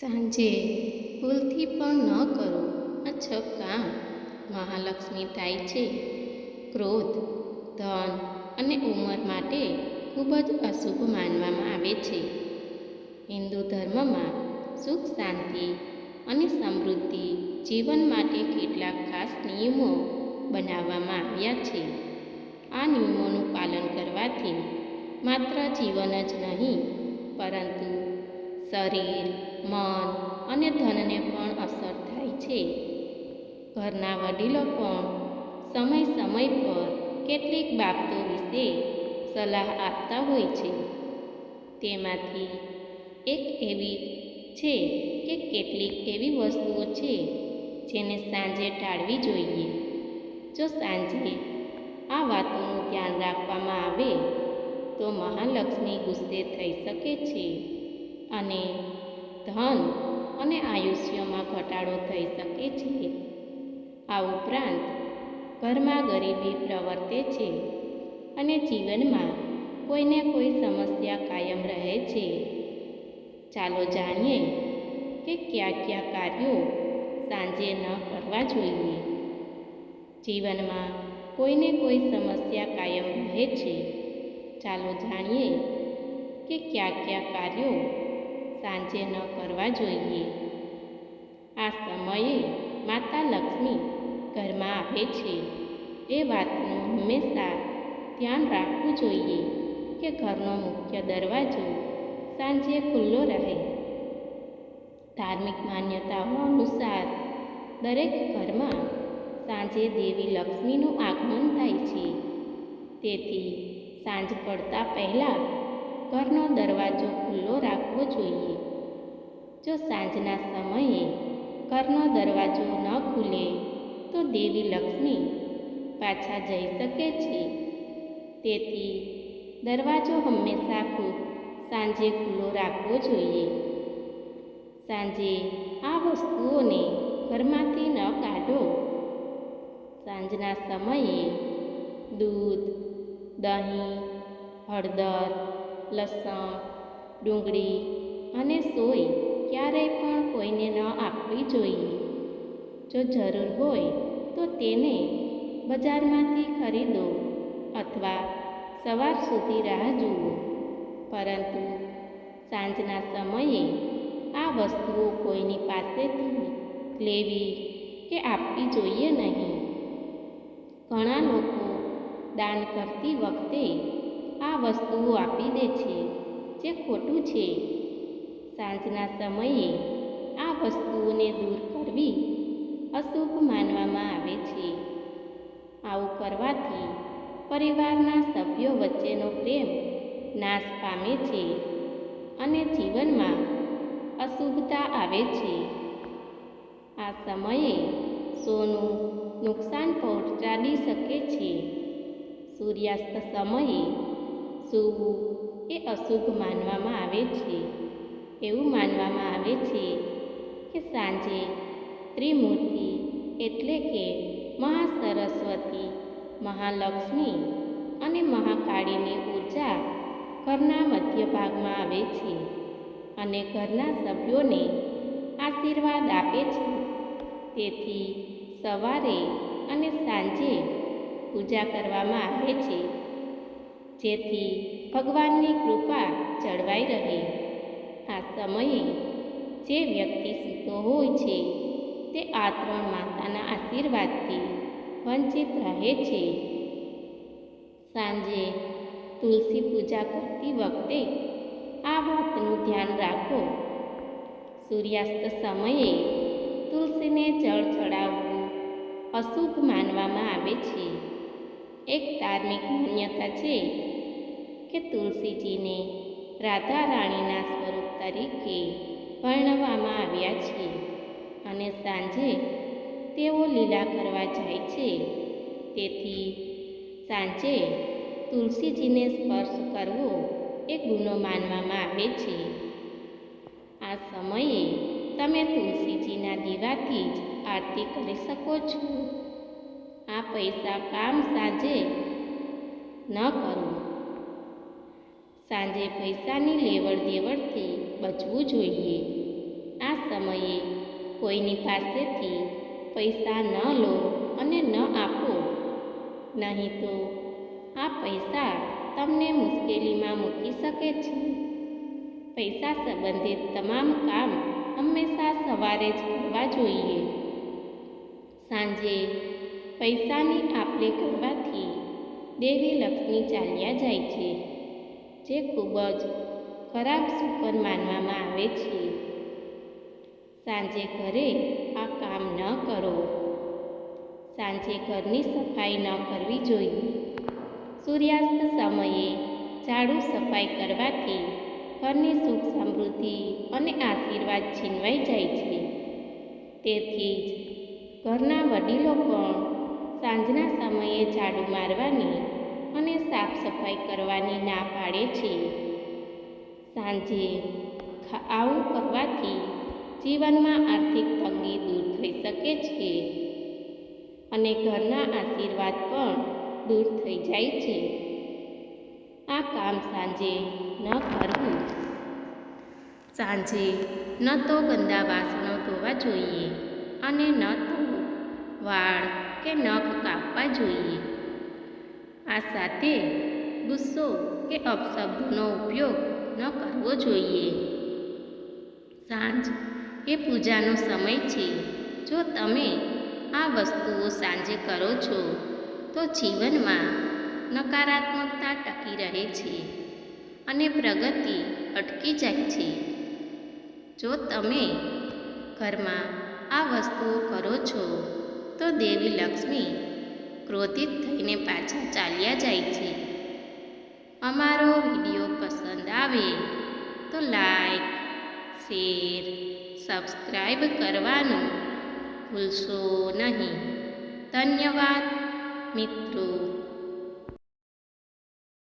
સાંજે ભૂલથી પણ ન કરો આ કામ. મહાલક્ષ્મી થાય છે. ક્રોધ, ધન અને ઉંમર માટે ખૂબ જ અશુભ માનવામાં આવે છે. હિન્દુ ધર્મમાં સુખ, શાંતિ અને સમૃદ્ધિ જીવન માટે કેટલાક ખાસ નિયમો બનાવવામાં આવ્યા છે. આ નિયમોનું પાલન કરવાથી માત્ર જીવન જ નહીં, પરંતુ શરીર, મન અને ધનને પણ અસર થાય છે. ઘરના વડીલો પણ સમય સમય પર કેટલીક બાબતો વિશે સલાહ આપતા હોય છે. તેમાંથી એક એવી છે કે કેટલીક એવી વસ્તુઓ છે જેને સાંજે ટાળવી જોઈએ. જો સાંજે આ વાતોનું ધ્યાન રાખવામાં આવે તો મહાલક્ષ્મી ગુસ્સે થઈ શકે છે. અને ધન અને આયુષ્યમાં ઘટાડો થઈ શકે છે. આ ઉપરાંત ઘરમાં ગરીબી પ્રવર્તે છે અને જીવનમાં કોઈને કોઈ સમસ્યા કાયમ રહે છે. ચાલો જાણીએ કે કયા કયા કાર્યો સાંજે ન કરવા જોઈએ. જીવનમાં કોઈને કોઈ સમસ્યા કાયમ રહે છે. ચાલો જાણીએ કે કયા કયા કાર્યો સાંજે ન કરવા જોઈએ. આ સમયે માતા લક્ષ્મી ઘરમાં આવે છે. એ વાતનું હંમેશા ધ્યાન રાખવું જોઈએ કે ઘરનો મુખ્ય દરવાજો સાંજે ખુલ્લો રહે. ધાર્મિક માન્યતાઓ અનુસાર દરેક ઘરમાં સાંજે દેવી લક્ષ્મીનું આગમન થાય છે. તેથી સાંજ પડતા પહેલાં ઘરનો દરવાજો ખુલ્લો રાખવો જોઈએ. જો સાંજના સમયે ઘરનો દરવાજો ન ખુલે, તો દેવી લક્ષ્મી પાછા જઈ શકે છે. તેથી દરવાજો હંમેશા સાંજે ખુલ્લો રાખવો જોઈએ. સાંજે આ વસ્તુઓને ઘરમાંથી ન કાઢો. સાંજના સમયે દૂધ, દહીં, હળદર લસણ, ડુંગળી અને સોય ક્યારેય પણ કોઈને ન આપવી જોઈએ. જો જરૂર હોય તો તેને બજારમાંથી ખરીદો અથવા સવાર સુધી રાહ જુઓ. પરંતુ સાંજના સમયે આ વસ્તુઓ કોઈની પાસેથી લેવી કે આપવી જોઈએ નહીં. ઘણા લોકો દાન કરતી વખતે આ વસ્તુઓ આપી દે છે, જે ખોટું છે. સાંજના સમયે આ વસ્તુઓને દૂર કરવી અશુભ માનવામાં આવે છે. આવું કરવાથી પરિવારના સભ્યો વચ્ચેનો પ્રેમ નાશ પામે છે અને જીવનમાં અશુભતા આવે છે. આ સમયે સોનું નુકસાન પહોંચાડી શકે છે. સૂર્યાસ્ત સમયે સૂવું એ અશુભ માનવામાં આવે છે. એવું માનવામાં આવે છે કે સાંજે ત્રિમૂર્તિ એટલે કે મહાસરસ્વતી, મહાલક્ષ્મી અને મહાકાળીની ઊર્જા ઘરના મધ્ય ભાગમાં આવે છે અને ઘરના સભ્યોને આશીર્વાદ આપે છે. તેથી સવારે અને સાંજે પૂજા કરવામાં આવે છે. જેથી ભગવાનની કૃપા જળવાઈ રહે. આ સમયે જે વ્યક્તિ સૂતો હોય છે, તે આ ત્રણ માતાના આશીર્વાદથી વંચિત રહે છે. સાંજે તુલસી પૂજા કરતી વખતે આ વાતનું ધ્યાન રાખો. સૂર્યાસ્ત સમયે તુલસીને જળ ચડાવવું અશુભ માનવામાં આવે છે. એક ધાર્મિક માન્યતા છે કે તુલસીજીને રાધા રાણીના સ્વરૂપ તરીકે વર્ણવવામાં આવ્યા છે અને સાંજે તેઓ લીલા કરવા જાય છે. તેથી સાંજે તુલસીજીને સ્પર્શ કરવો એ ગુનો માનવામાં આવે છે. આ સમયે તમે તુલસીજીના દીવાથી જ આરતી કરી શકો છો. આ પૈસા કામ સાંજે ન કરો. સાંજે પૈસાની લેવડ દેવડથી બચવું જોઈએ. આ સમયે કોઈની પાસેથી પૈસા ન લો અને ન આપો. નહીં તો આ પૈસા તમને મુશ્કેલીમાં મૂકી શકે છે. પૈસા સંબંધિત તમામ કામ હંમેશા સવારે જ કરવા જોઈએ. સાંજે પૈસાની આપલે કરવાથી દેવી લક્ષ્મી ચાલ્યા જાય છે, જે ખૂબ જ ખરાબ શુકન માનવામાં આવે છે. સાંજે ઘરે આ કામ ન કરો. સાંજે ઘરની સફાઈ ન કરવી જોઈએ. સૂર્યાસ્ત સમયે ઝાડુ સફાઈ કરવાથી ઘરની સુખ સમૃદ્ધિ અને આશીર્વાદ છીનવાઈ જાય છે. તેથી જ ઘરના વડીલો પણ સાંજના સમયે ઝાડુ મારવાની અને સાફ સફાઈ કરવાની ના પાડે છે. સાંજે આવું કરવાથી જીવનમાં આર્થિક તંગી દૂર થઈ શકે છે અને ઘરના આશીર્વાદ પણ દૂર થઈ જાય છે. આ કામ સાંજે ન કરવું. સાંજે ન તો ગંદા વાસણો ધોવા જોઈએ અને ન તો વાળ કે નખ કાપવા જોઈએ. આ સાથે ગુસ્સો કે અપશબ્દોનો ઉપયોગ ન કરવો જોઈએ. સાંજ એ પૂજાનો સમય છે. જો તમે આ વસ્તુઓ સાંજે કરો છો, તો જીવનમાં નકારાત્મકતા ટકી રહે છે અને પ્રગતિ અટકી જાય છે. જો તમે ઘરમાં આ વસ્તુઓ કરો છો તો દેવી લક્ષ્મી ક્રોધિત થઈને પાછા ચાલ્યા જાય છે. અમારો વીડિયો પસંદ આવે તો લાઈક, શેર સબસ્ક્રાઈબ કરવાનું ભૂલશો નહીં. ધન્યવાદ મિત્રો.